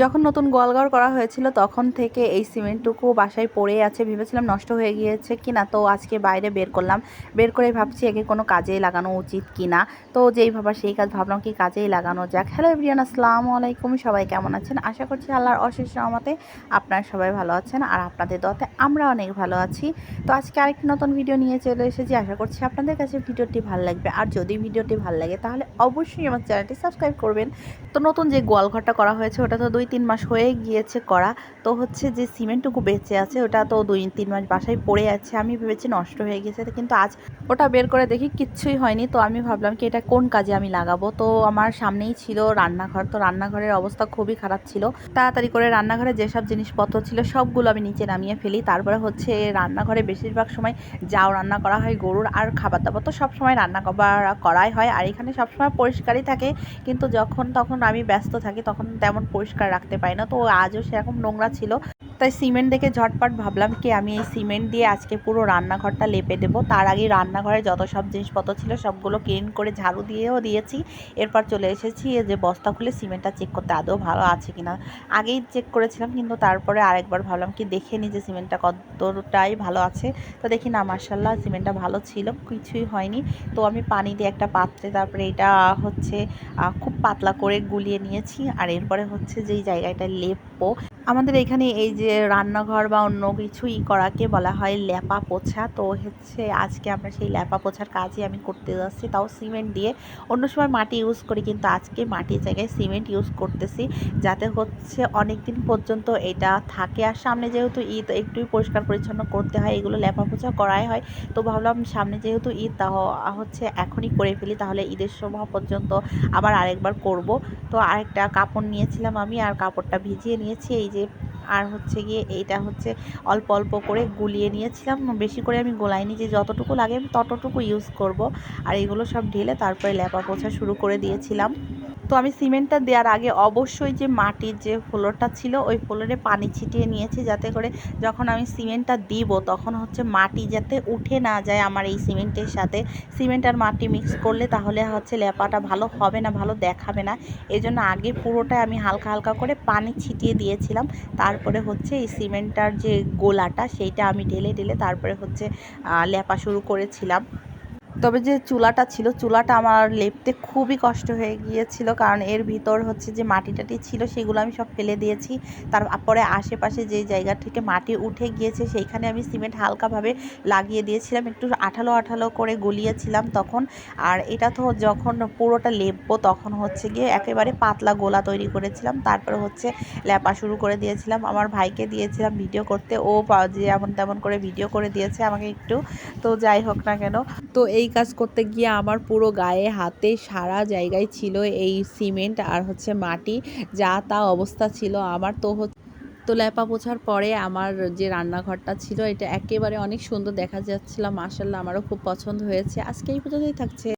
যখন নতুন গোয়ালঘর করা হয়েছিল, তখন থেকে এই সিমেন্টটুকু বাসায় পড়ে আছে। ভেবেছিলাম নষ্ট হয়ে গিয়েছে কিনা, তো আজকে বাইরে বের করলাম। বের করে ভাবছি একে কোনো কাজেই লাগানো উচিত কিনা। তো যেই ভাবার সেই কাজ ভাবলাম কি কাজেই লাগানো যাক। হ্যালো এভরিয়ান আসসালামু আলাইকুম। সবাই কেমন আছেন? আশা করছি আল্লাহর অশেষ রহমতে আপনারা সবাই ভালো আছেন আর আপনাদের দতে আমরা অনেক ভালো আছি। তো আজকে আরেকটি নতুন ভিডিও নিয়ে চলে এসেছি। আশা করছি আপনাদের কাছে ভিডিওটি ভালো লাগবে। আর যদি ভিডিওটি ভালো লাগে, তাহলে অবশ্যই আমার চ্যানেলটি সাবস্ক্রাইব করবেন। তো নতুন যে গোয়ালঘরটা করা হয়েছে, ওটা তো দুই তিন মাস হয়ে গিয়েছে করা। তো হচ্ছে যে সিমেন্টটুকু বেঁচে আছে, ওটা তো দুই তিন মাস বাসায় পড়ে আছে। আমি ভেবেছি নষ্ট হয়ে গেছে, কিন্তু আজ ওটা বের করে দেখি কিচ্ছুই হয়নি। তো আমি ভাবলাম কি এটা কোন কাজে আমি লাগাবো? তো আমার সামনেই ছিল রান্নাঘর, তো রান্নাঘরের অবস্থা খুবই খারাপ ছিল। তাড়াতাড়ি করে রান্নাঘরে যেসব জিনিসপত্র ছিল সবগুলো আমি নিচে নামিয়ে ফেলি। তারপরে হচ্ছে রান্নাঘরে বেশিরভাগ সময় যাও রান্না করা হয়, গরুর আর খাবার দাবার। তো সব সময় রান্না করা করাই হয়। আর এখানে সবসময় পরিষ্কারই থাকে, কিন্তু যখন তখন আমি ব্যস্ত থাকি, তখন তেমন পরিষ্কার রাখতে পারি না। তো আজও সেরকম নোংরা ছিল। তাই সিমেন্ট দেখে ঝটপট ভাবলাম কি আমি এই সিমেন্ট দিয়ে আজকে পুরো রান্নাঘরটা লেপে দেবো। তার আগে রান্নাঘরে যত সব জিনিসপত্র ছিল সবগুলো ক্লিন করে ঝাড়ু দিয়েও দিয়েছি। এরপর চলে এসেছি যে বস্তা খুলে সিমেন্টটা চেক করতে। আদৌ ভালো আছে কিনা? আগেই চেক করেছিলাম কিন্তু তারপরে আরেকবার ভাবলাম কি দেখে নিই যে সিমেন্টটা কতটাই ভালো আছে। তো দেখি না মার্শাল্লাহ সিমেন্টটা ভালো ছিল, কিছুই হয়নি। তো আমি পানি দিয়ে একটা পাত্রে তারপরে এটা হচ্ছে খুব পাতলা করে গুলিয়ে নিয়েছি। আর এরপরে হচ্ছে যেই জায়গাটা লেপবো আমাদের এখানে এই যে রান্নাঘর বা অন্য কিছুই করাকে বলা হয় ল্যাপা পোছা। তো হচ্ছে আজকে আমরা সেই ল্যাপা পোছার কাজই আমি করতে যাচ্ছি। তাও সিমেন্ট দিয়ে। অন্য সময় মাটি ইউজ করি কিন্তু আজকে মাটির জায়গায় সিমেন্ট ইউজ করতেছি। যাতে হচ্ছে অনেক দিন পর্যন্ত এটা থাকে। আর সামনে যেহেতু ঈদ একটুই পরিষ্কার পরিচ্ছন্ন করতে হয়। এগুলো ল্যাপা পোছা করাই হয়। তো ভাবলাম সামনে যেহেতু ঈদ, তা হচ্ছে এখনই করে ফেলি। তাহলে ঈদের সময় পর্যন্ত আবার আরেকবার করব। তো আরেকটা কাপড় নিয়েছিলাম আমি। আর কাপড়টা ভিজিয়ে নিয়েছি। এই যে, আর হচ্ছে গিয়ে এইটা হচ্ছে অল্প অল্প করে গুলিয়ে নিয়েছিলাম। বেশি করে আমি গোলাইনি যে, যতটুকু লাগে আমি ততটুকু ইউজ করব। আর এগুলো সব ঢেলে তারপরে ল্যাপা পোছা শুরু করে দিয়েছিলাম। তো আমি সিমেন্টটা দেওয়ার আগে অবশ্যই যে মাটির যে ফ্লোরটা ছিল, ওই ফ্লোরে পানি ছিটিয়ে নিয়েছি যাতে করে যখন আমি সিমেন্টটা দিব তখন হচ্ছে মাটি যাতে উঠে না যায় আমার এই সিমেন্টের সাথে। সিমেন্ট আর মাটি মিক্স করলে তাহলে হচ্ছে লেপাটা ভালো হবে না, ভালো দেখাবে না। এই জন্য আগে পুরোটাই আমি হালকা হালকা করে পানি ছিটিয়ে দিয়েছিলাম। তারপরে হচ্ছে এই সিমেন্টটার যে গোলাটা, সেইটা আমি ঢেলে ঢেলে তারপরে হচ্ছে লেপা শুরু করেছিলাম। তবে যে চুলাটা ছিল, চুলাটা আমার লেপতে খুবই কষ্ট হয়ে গিয়েছিল, কারণ এর ভিতর হচ্ছে যে মাটি টাটি ছিল, সেগুলো আমি সব ফেলে দিয়েছি। তারপরে আশেপাশে যে জায়গা থেকে মাটি উঠে গিয়েছে, সেইখানে আমি সিমেন্ট হালকাভাবে লাগিয়ে দিয়েছিলাম, একটু আঠালো আঠালো করে গলিয়েছিলাম তখন। আর এটা তো যখন পুরোটা লেপবো তখন হচ্ছে গিয়ে একেবারে পাতলা গোলা তৈরি করেছিলাম, তারপরে হচ্ছে ল্যাপা শুরু করে দিয়েছিলাম। আমার ভাইকে দিয়েছিলাম ভিডিও করতে, ও যে এমন তেমন করে ভিডিও করে দিয়েছে আমাকে একটু। তো যাই হোক না কেন। তো এই কাজ করতে গিয়ে আমার পুরো গায়ে হাতে সারা জায়গায় ছিল এই সিমেন্ট আর হচ্ছে মাটি, যা তা অবস্থা ছিল। আমার তো হচ্ছে তো ল্যাপা পোছার পরে আমার যে রান্নাঘরটা ছিল, এটা একেবারে অনেক সুন্দর দেখা যাচ্ছিল। মার্শাল্লাহ আমারও খুব পছন্দ হয়েছে। আজকে এই পর্যন্তই থাকছে।